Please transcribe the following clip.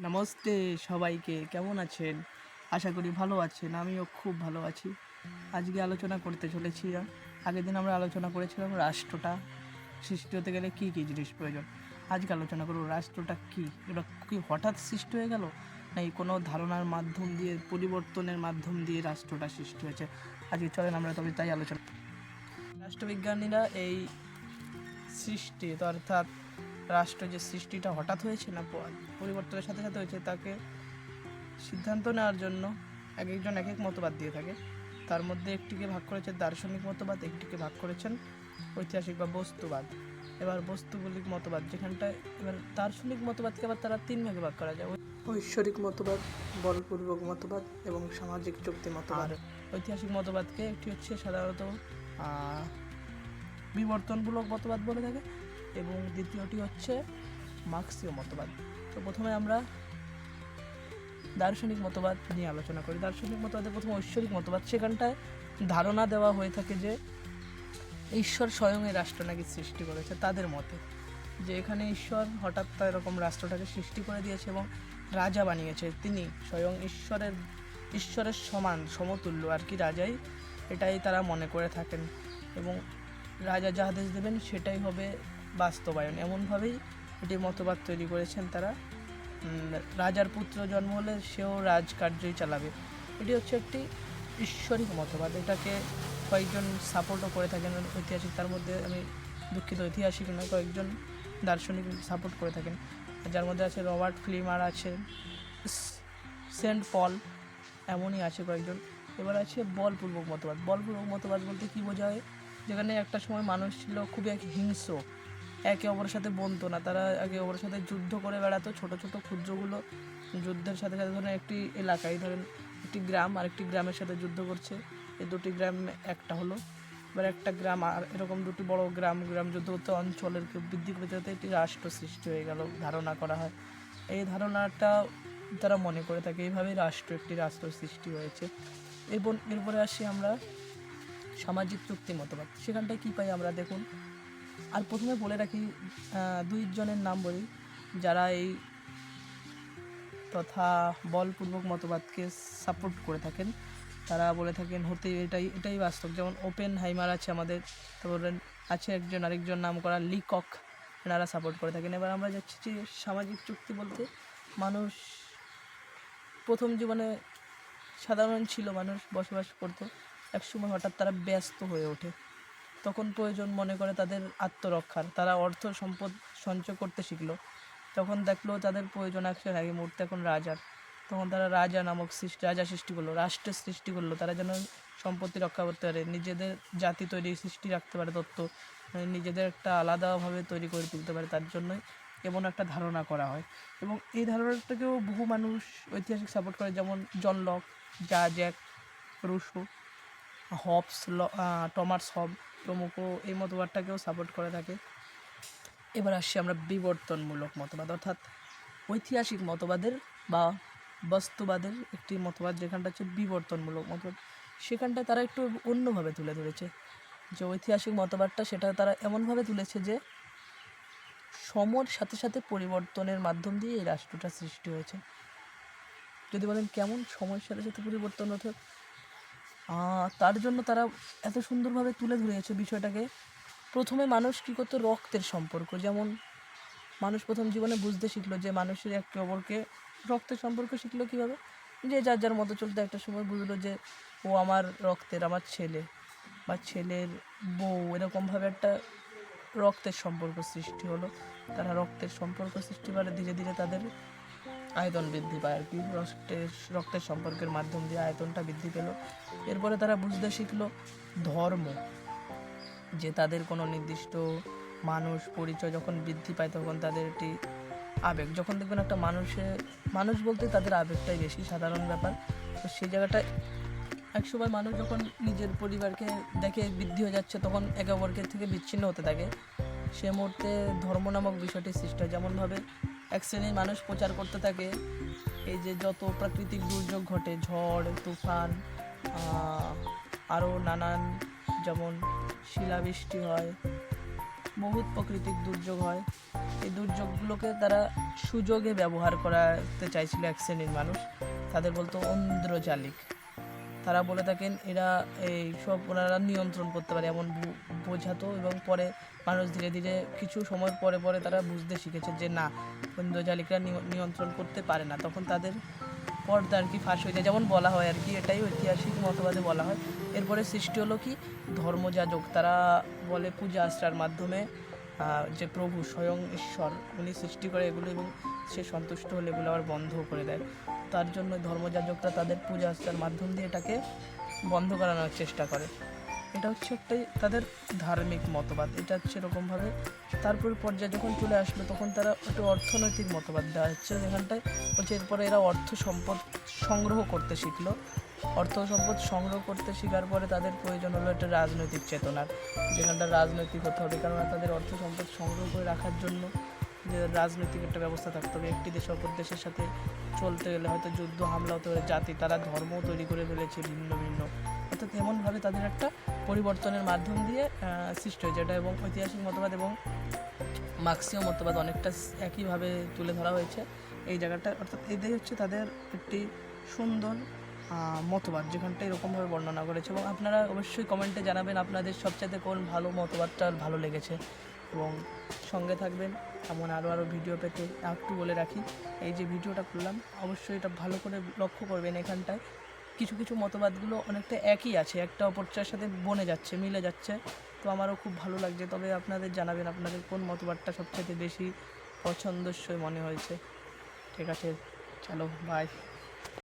নমস্তে সবাইকে, কেমন আছেন? আশা করি ভালো আছেন, আমিও খুব ভালো আছি। আজকে আলোচনা করতে চলেছি আগের দিন আমরা আলোচনা করেছিলাম রাষ্ট্রটা, সৃষ্টি হতে গেলে কী কী জিনিস প্রয়োজন? আজকে আলোচনা করব রাষ্ট্রটা কী? এটা কি হঠাৎ সৃষ্টি হয়ে গেল? না এই কোনো ধারণার মাধ্যম দিয়ে, পরিবর্তনের মাধ্যম দিয়ে রাষ্ট্রটা সৃষ্টি হয়েছে? আজকে চলেন আমরা তবে তাই আলোচনা রাষ্ট্রবিজ্ঞানীরা এই সৃষ্টি অর্থাৎ রাষ্ট্র যে সৃষ্টিটা হঠাৎ হয়েছে না পরিবর্তনের সাথে সাথে হয়েছে তাকে সিদ্ধান্ত নেওয়ার জন্য এক একজন এক এক মতবাদ দিয়ে থাকে। তার মধ্যে একটিকে ভাগ করেছে দার্শনিক মতবাদ একটিকে ভাগ করেছেন ঐতিহাসিক বা বস্তুবাদ। এবার বস্তুগুলিক মতবাদ যেখানটায় এবার দার্শনিক মতবাদকে আবার তারা তিন ভাগে ভাগ করা যায়। ঐশ্বরিক মতবাদ বলপূর্বক মতবাদ এবং সামাজিক চুক্তি মতবাদ। ঐতিহাসিক মতবাদকে একটি হচ্ছে সাধারণত বিবর্তনমূলক মতবাদ বলে থাকে। এবং দ্বিতীয়টি হচ্ছে মার্ক্সীয় মতবাদ। তো প্রথমে আমরা দার্শনিক মতবাদ নিয়ে আলোচনা করি। দার্শনিক মতবাদে প্রথমে ঐশ্বরিক মতবাদ। সেখানটায় ধারণা দেওয়া হয়ে থাকে যে ঈশ্বর স্বয়ং এই রাষ্ট্র নাকি সৃষ্টি করেছে তাদের মতে। যে এখানে ঈশ্বর হঠাৎ তার এরকম রাষ্ট্রটাকে সৃষ্টি করে দিয়েছে এবং রাজা বানিয়েছে। তিনি স্বয়ং ঈশ্বরের ঈশ্বরের সমান, সমতুল্য। আর কি রাজাই এটাই তারা মনে করে থাকেন। এবং রাজা যা আদেশ দেবেন, সেটাই হবে বাস্তবায়ন। এমনভাবেই এটি মতবাদ তৈরি করেছেন তারা। রাজার পুত্র জন্ম হলে সেও রাজকার্যই চালাবে। এটি হচ্ছে একটি ঈশ্বরিক মতবাদ। এটাকে কয়েকজন সাপোর্টও করে থাকেন ঐতিহাসিক, তার মধ্যে আমি দুঃখিত, ঐতিহাসিক নয়, কয়েকজন দার্শনিক সাপোর্ট করে থাকেন। যার মধ্যে আছে রবার্ট ফ্লিমার, আছে সেন্ট পল, এমনই আছে কয়েকজন। এবার আছে বলপূর্বক মতবাদ। বলপূর্বক মতবাদ বলতে কী বোঝায়? যেখানে একটা সময় মানুষ ছিল খুবই এক হিংস্র। একে অপরের সাথে বলতো না, তারা একে অপরের সাথে যুদ্ধ করে বেড়াতো, ছোট ছোট ক্ষুদ্রগুলো যুদ্ধের সাথে সাথে ধরেন একটি এলাকায়, ধরেন একটি গ্রাম আর একটি গ্রামের সাথে যুদ্ধ করছে এই দুটি গ্রাম একটা হলো। এবার একটা গ্রাম আর এরকম দুটি বড় গ্রাম গ্রাম যুদ্ধ করতে অঞ্চলের বৃদ্ধি পেতে পেতে একটি রাষ্ট্র সৃষ্টি হয়ে গেল, ধারণা করা হয়। এই ধারণাটা তারা মনে করে থাকে, এইভাবেই রাষ্ট্র একটি রাষ্ট্র সৃষ্টি হয়েছে। এবং এরপরে আসি আমরা সামাজিক চুক্তি মতবাদ, সেখানটায় কী পাই আমরা দেখুন। আর প্রথমে বলে রাখি দুইজনের নাম বলি। যারা এই তথা বলপূর্বক মতবাদকে সাপোর্ট করে থাকেন, তারা বলে থাকেন, হতে এটাই এটাই বাস্তব। যেমন ওপেন হাইমার আছে আমাদের, তারপরে আছে একজন আরেকজন নাম করা লিকক। এনারা সাপোর্ট করে থাকেন। এবার আমরা যাচ্ছি যে সামাজিক চুক্তি বলতে, মানুষ প্রথম জীবনে সাধারণ ছিল, মানুষ বসবাস করতো। একসময় হঠাৎ তারা ব্যস্ত হয়ে ওঠে। তখন প্রয়োজন মনে করে তাদের আত্মরক্ষার। তারা অর্থ সম্পদ সঞ্চয় করতে শিখলো। তখন দেখল তাদের প্রয়োজন আছে আগে মুহূর্তে এখন রাজার। তখন তারা রাজা নামক সৃষ্টি, রাজা সৃষ্টি করল রাষ্ট্রের সৃষ্টি করল। তারা যেন সম্পত্তি রক্ষা করতে পারে, নিজেদের জাতি তৈরি, সৃষ্টি রাখতে পারে, তত্ত্ব মানে নিজেদের একটা আলাদাভাবে তৈরি করে তুলতে পারে। তার জন্যই এমন একটা ধারণা করা হয়। এবং এই ধারণাটাকেও বহু মানুষ ঐতিহাসিক সাপোর্ট করে, যেমন John Locke Jean Jacques Rousseau, Hobbes, ল- টমাস হব প্রমুখ এই মতবাদটাকেও সাপোর্ট করে থাকে। এবার আসছি আমরা বিবর্তনমূলক মতবাদ অর্থাৎ ঐতিহাসিক মতবাদের বা বস্তুবাদের একটি মতবাদ যেখানটা হচ্ছে বিবর্তনমূলক মতবাদ। সেখানটায় তারা একটু অন্যভাবে তুলে ধরেছে। যে ঐতিহাসিক মতবাদটা সেটা তারা এমনভাবে তুলেছে যে সময়ের সাথে সাথে পরিবর্তনের মাধ্যম দিয়ে এই রাষ্ট্রটা সৃষ্টি হয়েছে। যদি বলেন কেমন সময়ের সাথে সাথে পরিবর্তন আহ, তার জন্য তারা এত সুন্দরভাবে তুলে ধরেছে বিষয়টাকে। প্রথমে মানুষ কী করতো? রক্তের সম্পর্ক। যেমন মানুষ প্রথম জীবনে বুঝতে শিখলো যে মানুষের একে অপরকে রক্তের সম্পর্ক শিখলো কীভাবে? যে যার যার মতো চলতে একটা সময় বুঝলো যে ও আমার রক্তের আমার ছেলে বা ছেলের বউ, এরকমভাবে একটা রক্তের সম্পর্ক সৃষ্টি হলো। তারা রক্তের সম্পর্ক সৃষ্টি করে। ধীরে ধীরে তাদের আয়তন বৃদ্ধি পায় আর কি। রক্তের রক্তের সম্পর্কের মাধ্যম দিয়ে আয়তনটা বৃদ্ধি পেল। এরপরে তারা বুঝতে শিখলো ধর্ম, যে তাদের কোনো নির্দিষ্ট মানুষ পরিচয় যখন বৃদ্ধি পায় তখন তাদের একটি আবেগ। যখন দেখবেন একটা মানুষের মানুষ বলতে তাদের আবেগটাই বেশি, সাধারণ ব্যাপার। তো সেই জায়গাটায় একসময় মানুষ যখন নিজের পরিবারকে দেখে বৃদ্ধি হয়ে যাচ্ছে তখন একে অপরকে থেকে বিচ্ছিন্ন হতে থাকে। সে মুহূর্তে ধর্ম নামক বিষয়টি সৃষ্টি হয়। যেমনভাবে এক শ্রেণির মানুষ প্রচার করতে থাকে। এই যে যত প্রাকৃতিক দুর্যোগ ঘটে, ঝড়, তুফান আরও নানান যেমন শিলাবৃষ্টি হয়, বহুত প্রাকৃতিক দুর্যোগ হয়। এই দুর্যোগগুলোকে তারা সুযোগে ব্যবহার করাতে চাইছিল এক শ্রেণির মানুষ। তাদের বলতো অন্দ্রজালিক তারা বলে থাকেন এরা এই সব ওনারা নিয়ন্ত্রণ করতে পারে, এমন বোঝাতো এবং পরে মানুষ ধীরে ধীরে কিছু সময় পরে পরে তারা বুঝতে শিখেছে যে না ইন্দ্রজালিকরা নিয়- নিয়ন্ত্রণ করতে পারে না। তখন তাদের পর্দা আর কি ফাঁস হয়ে যায়। যেমন বলা হয় আর কি, এটাই ঐতিহাসিক মতবাদে বলা হয়। এরপরে সৃষ্টি হলো কি? ধর্মযাজক। তারা বলে পূজা আশ্রার মাধ্যমে যে প্রভু স্বয়ং ঈশ্বর, উনি সৃষ্টি করে এগুলো এবং সে সন্তুষ্ট হলে এগুলো আবার বন্ধ করে দেয়। তার জন্য ধর্মযাজকরা তাদের পূজা আশ্রার মাধ্যম দিয়ে এটাকে বন্ধ করানোর চেষ্টা করে। এটা হচ্ছে একটাই তাদের ধার্মিক মতবাদ। এটা হচ্ছে এরকমভাবে তারপর পর্যায়ে যখন চলে আসলো, তখন তারা একটু অর্থনৈতিক মতবাদ দেওয়া হচ্ছে। যেখানটায় হচ্ছে এরপরে এরা অর্থ সম্পদ সংগ্রহ করতে শিখলো। অর্থ সম্পদ সংগ্রহ করতে শেখার পরে তাদের প্রয়োজন হলো একটা রাজনৈতিক চেতনার যেখানটা রাজনৈতিক হতে হবে কারণ তাদের অর্থ সম্পদ সংগ্রহ করে রাখার জন্য যে রাজনৈতিক একটা ব্যবস্থা থাকতে হবে। একটি দেশ অপর দেশের সাথে চলতে গেলে হয়তো যুদ্ধ, হামলা হতে পারে, জাতি, তারা ধর্ম তৈরি করে ফেলেছে ভিন্ন ভিন্ন। অর্থাৎ এমনভাবে তাদের একটা পরিবর্তনের মাধ্যম দিয়ে সৃষ্টি হয়েছে। এটা এবং ঐতিহাসিক মতবাদ এবং মার্ক্সীয় মতবাদ অনেকটা একইভাবে তুলে ধরা হয়েছে এই জায়গাটা। অর্থাৎ এটাই হচ্ছে তাদের একটি সুন্দর মতবাদ, যেখানটা এরকমভাবে বর্ণনা করেছে। এবং আপনারা অবশ্যই কমেন্টে জানাবেন আপনাদের সবচাইতে কোন ভালো মতবাদটা ভালো লেগেছে। এবং সঙ্গে থাকবেন, এমন আরও আরও ভিডিও পেতে একটু বলে রাখি। এই যে ভিডিওটা করলাম, অবশ্যই এটা ভালো করে লক্ষ্য করবেন এখানটায়। কিছু কিছু মতবাদগুলো অনেকটা একই আছে, একটা অপরটার সাথে বনে যাচ্ছে, মিলে যাচ্ছে। তো আমারও খুব ভালো লাগছে। তবে আপনাদের জানাবেন আপনাদের কোন মতবাদটা সবচেয়ে বেশি পছন্দসই মনে হয়েছে। ঠিক আছে, চলো বাই